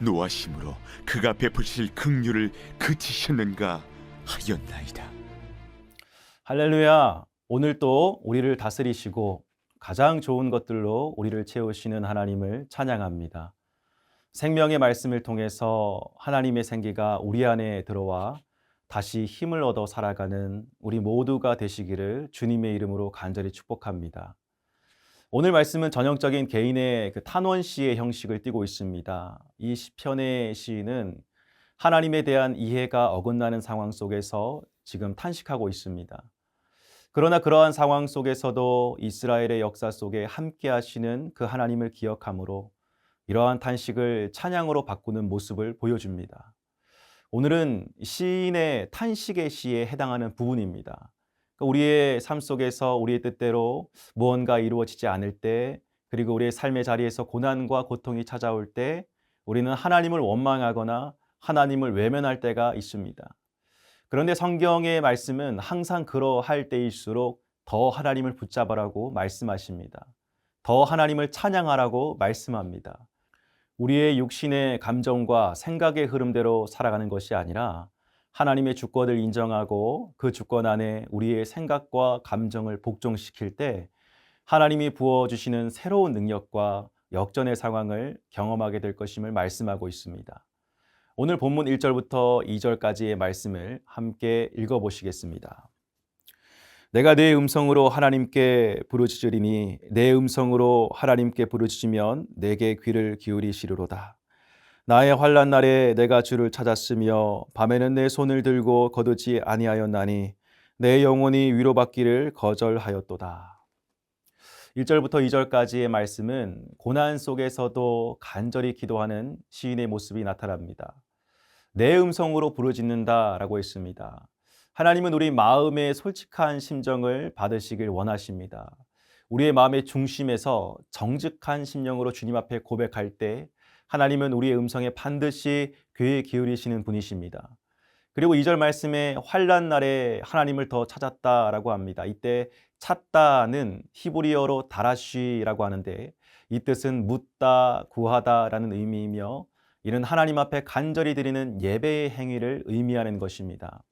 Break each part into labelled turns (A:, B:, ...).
A: 노하심으로 그가 베푸실 긍휼을 그치셨는가 하였나이다.
B: 할렐루야. 오늘 또 우리를 다스리시고 가장 좋은 것들로 우리를 채우시는 하나님을 찬양합니다. 생명의 말씀을 통해서 하나님의 생기가 우리 안에 들어와 다시 힘을 얻어 살아가는 우리 모두가 되시기를 주님의 이름으로 간절히 축복합니다. 오늘 말씀은 전형적인 개인의 그 탄원 시의 형식을 띠고 있습니다. 이 시편의 시인은 하나님에 대한 이해가 어긋나는 상황 속에서 지금 탄식하고 있습니다. 그러나 그러한 상황 속에서도 이스라엘의 역사 속에 함께 하시는 그 하나님을 기억함으로 이러한 탄식을 찬양으로 바꾸는 모습을 보여줍니다. 오늘은 시인의 탄식의 시에 해당하는 부분입니다. 그러니까 우리의 삶 속에서 우리의 뜻대로 무언가 이루어지지 않을 때, 그리고 우리의 삶의 자리에서 고난과 고통이 찾아올 때, 우리는 하나님을 원망하거나 하나님을 외면할 때가 있습니다. 그런데 성경의 말씀은 항상 그러할 때일수록 더 하나님을 붙잡으라고 말씀하십니다. 더 하나님을 찬양하라고 말씀합니다. 우리의 육신의 감정과 생각의 흐름대로 살아가는 것이 아니라 하나님의 주권을 인정하고 그 주권 안에 우리의 생각과 감정을 복종시킬 때 하나님이 부어주시는 새로운 능력과 역전의 상황을 경험하게 될 것임을 말씀하고 있습니다. 오늘 본문 1절부터 2절까지의 말씀을 함께 읽어보시겠습니다. 내가 내 음성으로 하나님께 부르짖으리니 내 음성으로 하나님께 부르짖으면 내게 귀를 기울이시리로다. 나의 환란 날에 내가 주를 찾았으며 밤에는 내 손을 들고 거두지 아니하였나니 내 영혼이 위로받기를 거절하였도다. 1절부터 2절까지의 말씀은 고난 속에서도 간절히 기도하는 시인의 모습이 나타납니다. 내 음성으로 부르짖는다라고 했습니다. 하나님은 우리 마음의 솔직한 심정을 받으시길 원하십니다. 우리의 마음의 중심에서 정직한 심령으로 주님 앞에 고백할 때 하나님은 우리의 음성에 반드시 귀에 기울이시는 분이십니다. 그리고 2절 말씀에 환란 날에 하나님을 더 찾았다라고 합니다. 이때 찾다는 히브리어로 다라쉬라고 하는데 이 뜻은 묻다, 구하다라는 의미이며 이는 하나님 앞에 간절히 드리는 예배의 행위를 의미하는 것입니다.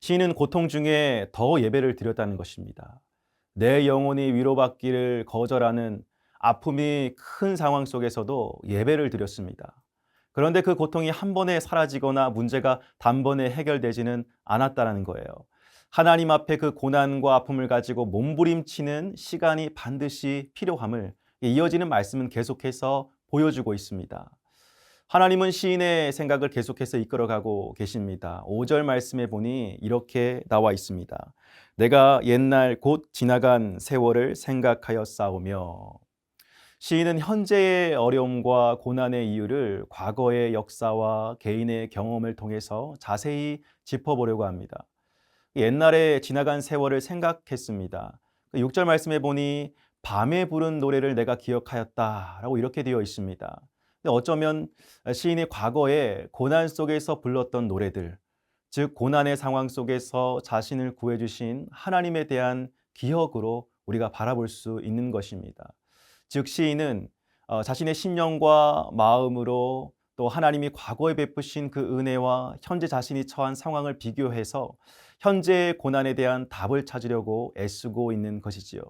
B: 시인은 고통 중에 더 예배를 드렸다는 것입니다. 내 영혼이 위로받기를 거절하는 아픔이 큰 상황 속에서도 예배를 드렸습니다. 그런데 그 고통이 한 번에 사라지거나 문제가 단번에 해결되지는 않았다는 거예요. 하나님 앞에 그 고난과 아픔을 가지고 몸부림치는 시간이 반드시 필요함을 이어지는 말씀은 계속해서 보여주고 있습니다. 하나님은 시인의 생각을 계속해서 이끌어가고 계십니다. 5절 말씀에 보니 이렇게 나와 있습니다. 내가 옛날 곧 지나간 세월을 생각하여 싸우며 시인은 현재의 어려움과 고난의 이유를 과거의 역사와 개인의 경험을 통해서 자세히 짚어보려고 합니다. 옛날에 지나간 세월을 생각했습니다. 6절 말씀에 보니 밤에 부른 노래를 내가 기억하였다라고 이렇게 되어 있습니다. 어쩌면 시인이 과거에 고난 속에서 불렀던 노래들, 즉 고난의 상황 속에서 자신을 구해 주신 하나님에 대한 기억으로 우리가 바라볼 수 있는 것입니다. 즉 시인은 어, 자신의 심령과 마음으로 또 하나님이 과거에 베푸신 그 은혜와 현재 자신이 처한 상황을 비교해서 현재의 고난에 대한 답을 찾으려고 애쓰고 있는 것이지요.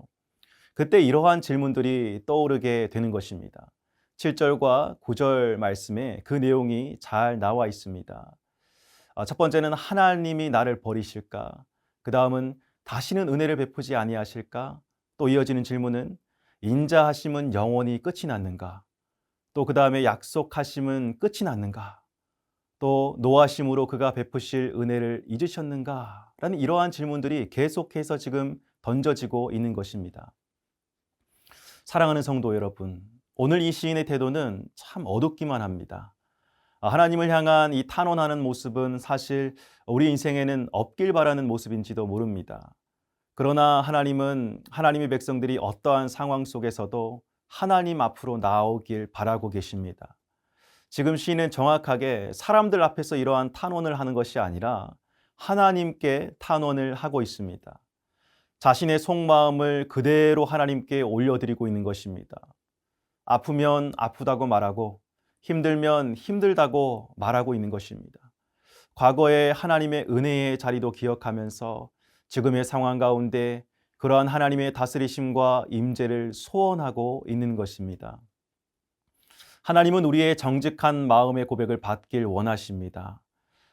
B: 그때 이러한 질문들이 떠오르게 되는 것입니다. 7절과 9절 말씀에 그 내용이 잘 나와 있습니다. 아, 첫 번째는 하나님이 나를 버리실까? 그 다음은 다시는 은혜를 베푸지 아니하실까? 또 이어지는 질문은 인자하심은 영원히 끝이 났는가? 또 그 다음에 약속하심은 끝이 났는가? 또 노하심으로 그가 베푸실 은혜를 잊으셨는가? 라는 이러한 질문들이 계속해서 지금 던져지고 있는 것입니다. 사랑하는 성도 여러분, 오늘 이 시인의 태도는 참 어둡기만 합니다. 아, 하나님을 향한 이 탄원하는 모습은 사실 우리 인생에는 없길 바라는 모습인지도 모릅니다. 그러나 하나님은 하나님의 백성들이 어떠한 상황 속에서도 하나님 앞으로 나오길 바라고 계십니다. 지금 시인은 정확하게 사람들 앞에서 이러한 탄원을 하는 것이 아니라 하나님께 탄원을 하고 있습니다. 자신의 속마음을 그대로 하나님께 올려드리고 있는 것입니다. 아프면 아프다고 말하고 힘들면 힘들다고 말하고 있는 것입니다. 과거의 하나님의 은혜의 자리도 기억하면서 지금의 상황 가운데 그러한 하나님의 다스리심과 임재를 소원하고 있는 것입니다. 하나님은 우리의 정직한 마음의 고백을 받길 원하십니다.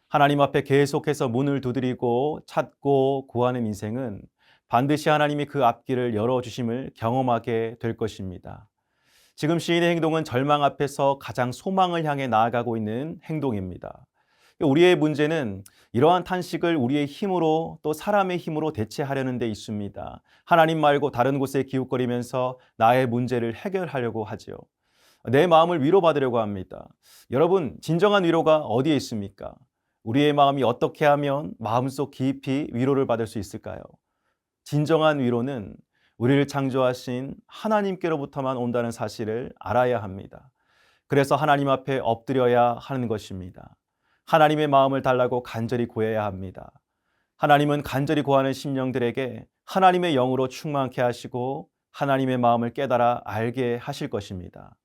B: 하나님 앞에 계속해서 문을 두드리고 찾고 구하는 인생은 반드시 하나님이 그 앞길을 열어주심을 경험하게 될 것입니다. 지금 시인의 행동은 절망 앞에서 가장 소망을 향해 나아가고 있는 행동입니다. 우리의 문제는 이러한 탄식을 우리의 힘으로 또 사람의 힘으로 대체하려는 데 있습니다. 하나님 말고 다른 곳에 기웃거리면서 나의 문제를 해결하려고 하지요. 내 마음을 위로받으려고 합니다. 여러분, 진정한 위로가 어디에 있습니까? 우리의 마음이 어떻게 하면 마음속 깊이 위로를 받을 수 있을까요? 진정한 위로는 우리를 창조하신 하나님께로부터만 온다는 사실을 알아야 합니다. 그래서 하나님 앞에 엎드려야 하는 것입니다. 하나님의 마음을 달라고 간절히 구해야 합니다. 하나님은 간절히 구하는 심령들에게 하나님의 영으로 충만케 하시고 하나님의 마음을 깨달아 알게 하실 것입니다.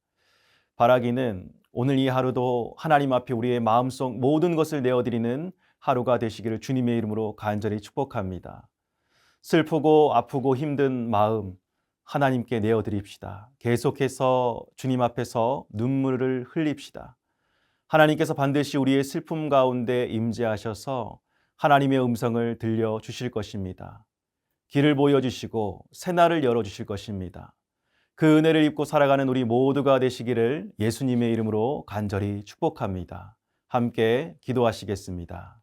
B: 바라기는 오늘 이 하루도 하나님 앞에 우리의 마음속 모든 것을 내어드리는 하루가 되시기를 주님의 이름으로 간절히 축복합니다. 슬프고 아프고 힘든 마음 하나님께 내어드립시다. 계속해서 주님 앞에서 눈물을 흘립시다. 하나님께서 반드시 우리의 슬픔 가운데 임재하셔서 하나님의 음성을 들려 주실 것입니다. 길을 보여 주시고 새날을 열어 주실 것입니다. 그 은혜를 입고 살아가는 우리 모두가 되시기를 예수님의 이름으로 간절히 축복합니다. 함께 기도하시겠습니다.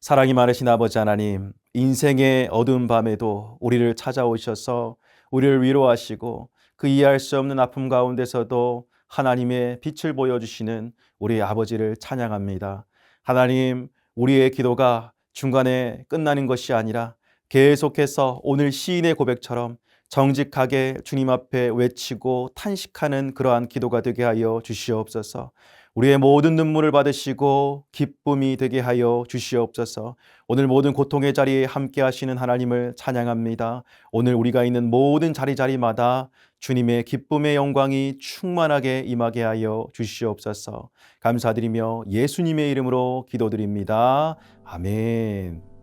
B: 사랑이 많으신 아버지 하나님, 인생의 어두운 밤에도 우리를 찾아오셔서 우리를 위로하시고 그 이해할 수 없는 아픔 가운데서도 하나님의 빛을 보여주시는 우리 아버지를 찬양합니다. 하나님, 우리의 기도가 중간에 끝나는 것이 아니라 계속해서 오늘 시인의 고백처럼 정직하게 주님 앞에 외치고 탄식하는 그러한 기도가 되게 하여 주시옵소서. 우리의 모든 눈물을 받으시고 기쁨이 되게 하여 주시옵소서. 오늘 모든 고통의 자리에 함께 하시는 하나님을 찬양합니다. 오늘 우리가 있는 모든 자리 자리마다 주님의 기쁨의 영광이 충만하게 임하게 하여 주시옵소서. 감사드리며 예수님의 이름으로 기도드립니다. 아멘.